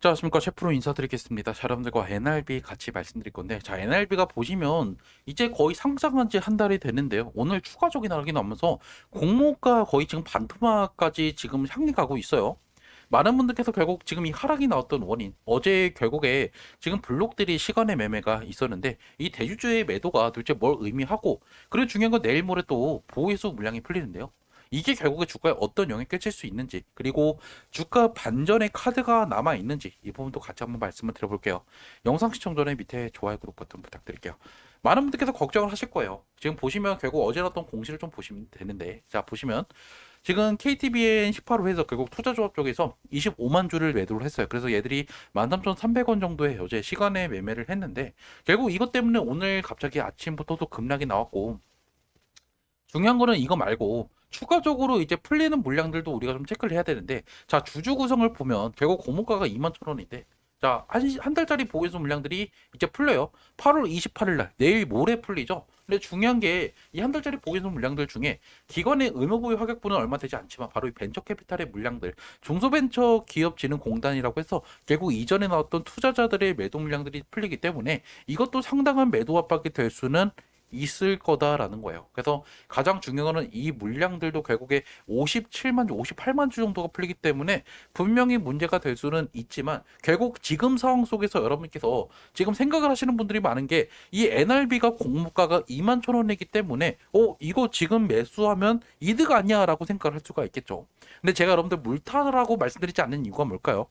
자, 안녕하십니까. 셰프로 인사드리겠습니다. 자, 여러분들과 NRB 같이 말씀드릴 건데, 자, NRB가 보시면 이제 거의 상장한 지 한 달이 되는데요. 오늘 추가적인 하락이 나오면서 공모가 거의 지금 반토막까지 지금 향해 가고 있어요. 많은 분들께서 결국 지금 이 하락이 나왔던 원인, 어제 결국에 지금 블록들이 시간의 매매가 있었는데, 이 대주주의 매도가 도대체 뭘 의미하고, 그리고 중요한 건 내일 모레 또 보호해수 물량이 풀리는데요. 이게 결국에 주가에 어떤 영향을 끼칠 수 있는지, 그리고 주가 반전의 카드가 남아 있는지 이 부분도 같이 한번 말씀을 드려볼게요. 영상 시청 전에 밑에 좋아요 구독 버튼 부탁드릴게요. 많은 분들께서 걱정을 하실 거예요. 지금 보시면 결국 어제 났던 공시를 좀 보시면 되는데 자 보시면 지금 KTBN 18호 해서 결국 투자조합 쪽에서 25만 주를 매도를 했어요. 그래서 얘들이 13,300원 정도의 어제 시간에 매매를 했는데 결국 이것 때문에 오늘 갑자기 아침부터 또 급락이 나왔고 중요한 거는 이거 말고 추가적으로 이제 풀리는 물량들도 우리가 좀 체크를 해야 되는데 자 주주 구성을 보면 결국 고무가가 2만 천 원인데 자 한 한 달짜리 보유수 물량들이 이제 풀려요. 8월 28일 날 내일 모레 풀리죠. 근데 중요한 게 이 한 달짜리 보유수 물량들 중에 기관의 의무 보유 하격분은 얼마 되지 않지만 바로 이 벤처 캐피탈의 물량들 중소벤처 기업진흥공단이라고 해서 결국 이전에 나왔던 투자자들의 매도 물량들이 풀리기 때문에 이것도 상당한 매도 압박이 될 수는 있을 거다라는 거예요. 그래서 가장 중요한 거는 이 물량들도 결국에 57만 주, 58만 주 정도가 풀리기 때문에 분명히 문제가 될 수는 있지만 결국 지금 상황 속에서 여러분께서 지금 생각을 하시는 분들이 많은 게 이 NRB가 공모가가 2만 천 원이기 때문에 어 이거 지금 매수하면 이득 아니야라고 생각을 할 수가 있겠죠. 근데 제가 여러분들 물타라고 말씀드리지 않는 이유가 뭘까요?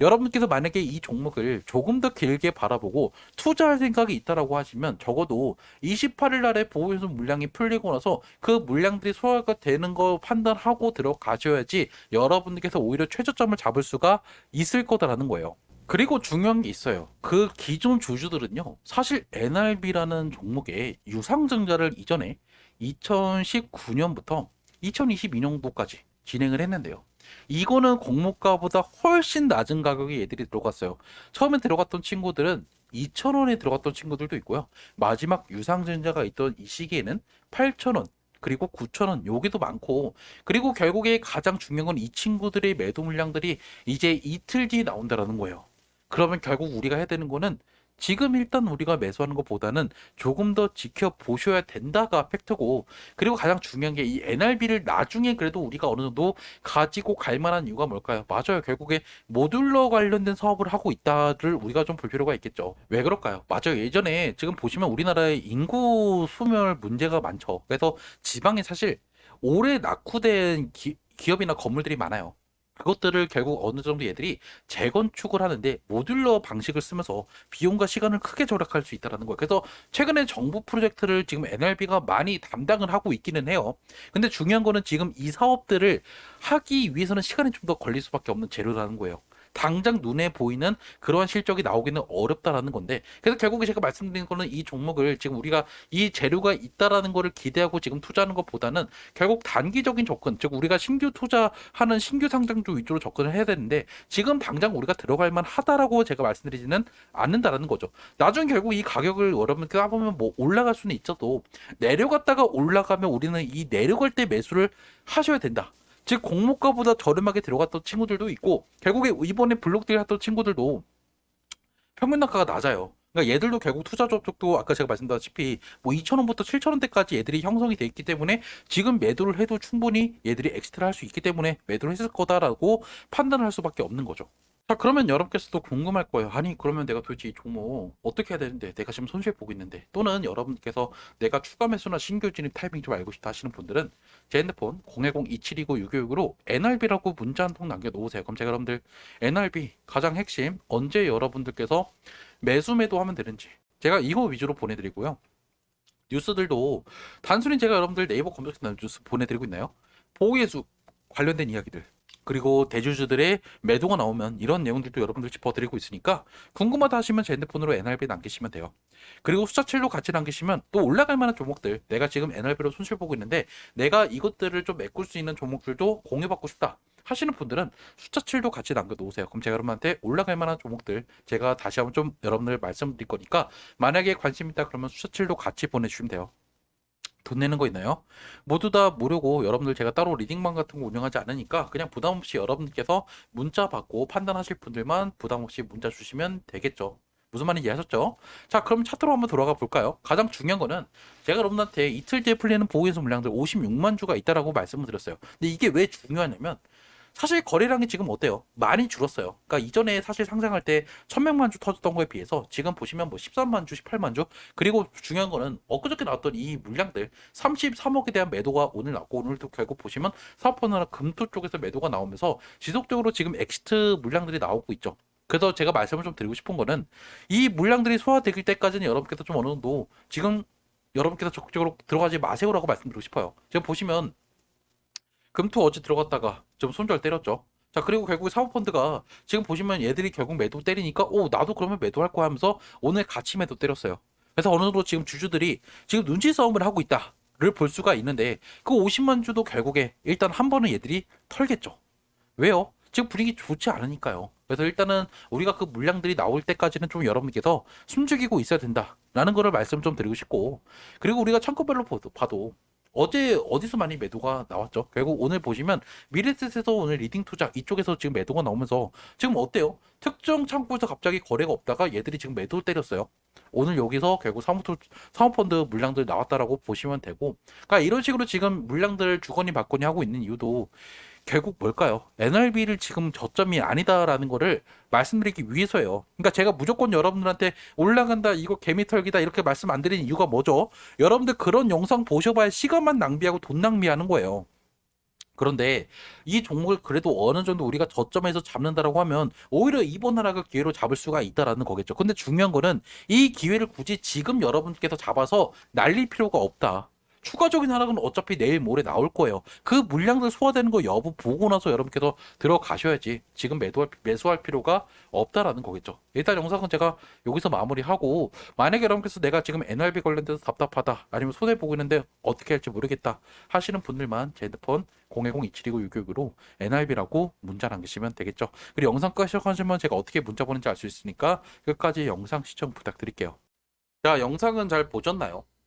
여러분께서 만약에 이 종목을 조금 더 길게 바라보고 투자할 생각이 있다라고 하시면 적어도 28일 날에 보호해서 물량이 풀리고 나서 그 물량들이 소화가 되는 거 판단하고 들어가셔야지 여러분들께서 오히려 최저점을 잡을 수가 있을 거다라는 거예요. 그리고 중요한 게 있어요. 그 기존 주주들은요, 사실 NRB라는 종목의 유상증자를 이전에 2019년부터 2022년도까지 진행을 했는데요. 이거는 공모가보다 훨씬 낮은 가격에 얘들이 들어갔어요. 처음에 들어갔던 친구들은 2,000원에 들어갔던 친구들도 있고요. 마지막 유상증자가 있던 이 시기에는 8,000원, 그리고 9,000원, 여기도 많고, 그리고 결국에 가장 중요한 건 이 친구들의 매도 물량들이 이제 이틀 뒤에 나온다라는 거예요. 그러면 결국 우리가 해야 되는 거는 지금 일단 우리가 매수하는 것보다는 조금 더 지켜보셔야 된다가 팩트고 그리고 가장 중요한 게 이 NRB를 나중에 그래도 우리가 어느 정도 가지고 갈 만한 이유가 뭘까요? 맞아요. 결국에 모듈러 관련된 사업을 하고 있다를 우리가 좀 볼 필요가 있겠죠. 왜 그럴까요? 맞아요. 예전에 지금 보시면 우리나라의 인구 소멸 문제가 많죠. 그래서 지방에 사실 오래 낙후된 기, 기업이나 건물들이 많아요. 그것들을 결국 어느 정도 얘들이 재건축을 하는데 모듈러 방식을 쓰면서 비용과 시간을 크게 절약할 수 있다는 거예요. 그래서 최근에 정부 프로젝트를 지금 NRB가 많이 담당을 하고 있기는 해요. 근데 중요한 거는 지금 이 사업들을 하기 위해서는 시간이 좀 더 걸릴 수밖에 없는 재료라는 거예요. 당장 눈에 보이는 그러한 실적이 나오기는 어렵다라는 건데 그래서 결국에 제가 말씀드린 거는 이 종목을 지금 우리가 이 재료가 있다라는 거를 기대하고 지금 투자하는 것보다는 결국 단기적인 접근 즉 우리가 신규 투자하는 신규 상장주 위주로 접근을 해야 되는데 지금 당장 우리가 들어갈 만하다라고 제가 말씀드리지는 않는다라는 거죠. 나중에 결국 이 가격을 여러분께 까보면 뭐 올라갈 수는 있어도 내려갔다가 올라가면 우리는 이 내려갈 때 매수를 하셔야 된다 즉 공모가보다 저렴하게 들어갔던 친구들도 있고 결국에 이번에 블록딜 했던 친구들도 평균 단가가 낮아요. 그러니까 얘들도 결국 투자 쪽도 아까 제가 말씀드렸다시피 뭐 2,000원부터 7,000원대까지 얘들이 형성이 돼 있기 때문에 지금 매도를 해도 충분히 얘들이 엑스트라 할 수 있기 때문에 매도를 했을 거다라고 판단을 할 수밖에 없는 거죠. 자 그러면 여러분께서도 궁금할 거예요. 아니 그러면 내가 도대체 이 종목 어떻게 해야 되는데 내가 지금 손실 보고 있는데 또는 여러분께서 내가 추가 매수나 신규 진입 타이밍 좀 알고 싶다 하시는 분들은 제 핸드폰 010-2729-6565로 NRB라고 문자 한 통 남겨놓으세요. 그럼 제가 여러분들 NRB 가장 핵심 언제 여러분들께서 매수 매도하면 되는지 제가 이거 위주로 보내드리고요. 뉴스들도 단순히 제가 여러분들 네이버 검색창 뉴스 보내드리고 있나요? 보호예수 관련된 이야기들 그리고 대주주들의 매도가 나오면 이런 내용들도 여러분들 짚어드리고 있으니까 궁금하다 하시면 제 핸드폰으로 NRB 남기시면 돼요. 그리고 숫자칠로 같이 남기시면 또 올라갈 만한 종목들 내가 지금 NRB로 손실 보고 있는데 내가 이것들을 좀 메꿀 수 있는 종목들도 공유받고 싶다 하시는 분들은 숫자칠도 같이 남겨놓으세요. 그럼 제가 여러분한테 올라갈 만한 종목들 제가 다시 한번 좀 여러분들 말씀드릴 거니까 만약에 관심 있다 그러면 숫자칠도 같이 보내주시면 돼요. 돈 내는 거 있나요? 모두 다 무료고 여러분들 제가 따로 리딩방 같은 거 운영하지 않으니까 그냥 부담 없이 여러분들께서 문자 받고 판단하실 분들만 부담 없이 문자 주시면 되겠죠. 무슨 말인지 이해하셨죠? 자, 그럼 차트로 한번 돌아가 볼까요? 가장 중요한 거는 제가 여러분한테 이틀 뒤에 풀리는 보호인수 물량들 56만 주가 있다라고 말씀을 드렸어요. 근데 이게 왜 중요하냐면 사실 거래량이 지금 어때요? 많이 줄었어요. 그러니까 이전에 사실 상장할 때 1000명만 주 터졌던 거에 비해서 지금 보시면 뭐 13만 주, 18만 주 그리고 중요한 거는 엊그저께 나왔던 이 물량들 33억에 대한 매도가 오늘 나왔고 오늘도 결국 보시면 사업펀드나 금토 쪽에서 매도가 나오면서 지속적으로 지금 엑시트 물량들이 나오고 있죠. 그래서 제가 말씀을 좀 드리고 싶은 거는 이 물량들이 소화될 때까지는 여러분께서 좀 어느 정도 지금 여러분께서 적극적으로 들어가지 마세요라고 말씀드리고 싶어요. 지금 보시면 금토 어제 들어갔다가 좀 손절 때렸죠. 자 그리고 결국에 사모펀드가 지금 보시면 얘들이 결국 매도 때리니까 오 나도 그러면 매도할 거야 하면서 오늘 같이 매도 때렸어요. 그래서 어느 정도 지금 주주들이 지금 눈치 싸움을 하고 있다 를 볼 수가 있는데 그 50만 주도 결국에 일단 한 번은 얘들이 털겠죠. 왜요? 지금 분위기 좋지 않으니까요. 그래서 일단은 우리가 그 물량들이 나올 때까지는 좀 여러분께서 숨죽이고 있어야 된다라는 거를 말씀 좀 드리고 싶고 그리고 우리가 창고별로 봐도 어제 어디서 많이 매도가 나왔죠? 결국 오늘 보시면 미래셋에서 오늘 리딩 투자 이쪽에서 지금 매도가 나오면서 지금 어때요? 특정 창구에서 갑자기 거래가 없다가 얘들이 지금 매도를 때렸어요. 오늘 여기서 결국 사모투, 사모펀드 물량들 나왔다라고 보시면 되고, 그러니까 이런 식으로 지금 물량들 주거니 받거니 하고 있는 이유도 결국 뭘까요? NRB를 지금 저점이 아니다라는 거를 말씀드리기 위해서예요. 그러니까 제가 무조건 여러분들한테 올라간다, 이거 개미털기다 이렇게 말씀 안 드리는 이유가 뭐죠? 여러분들 그런 영상 보셔봐야 시간만 낭비하고 돈 낭비하는 거예요. 그런데 이 종목을 그래도 어느 정도 우리가 저점에서 잡는다라고 하면 오히려 이번 하락을 기회로 잡을 수가 있다라는 거겠죠. 근데 중요한 거는 이 기회를 굳이 지금 여러분께서 잡아서 날릴 필요가 없다. 추가적인 하락은 어차피 내일 모레 나올 거예요. 그 물량들 소화되는 거 여부 보고 나서 여러분께서 들어가셔야지 지금 매도할, 매수할 필요가 없다라는 거겠죠. 일단 영상은 제가 여기서 마무리하고 만약에 여러분께서 내가 지금 NRB 관련돼서 답답하다 아니면 손해 보고 있는데 어떻게 할지 모르겠다 하시는 분들만 제 핸드폰 010-2729-666으로 NRB라고 문자 남기시면 되겠죠. 그리고 영상까지 시작하시면 제가 어떻게 문자 보는지 알 수 있으니까 끝까지 영상 시청 부탁드릴게요. 자, 영상은 잘 보셨나요?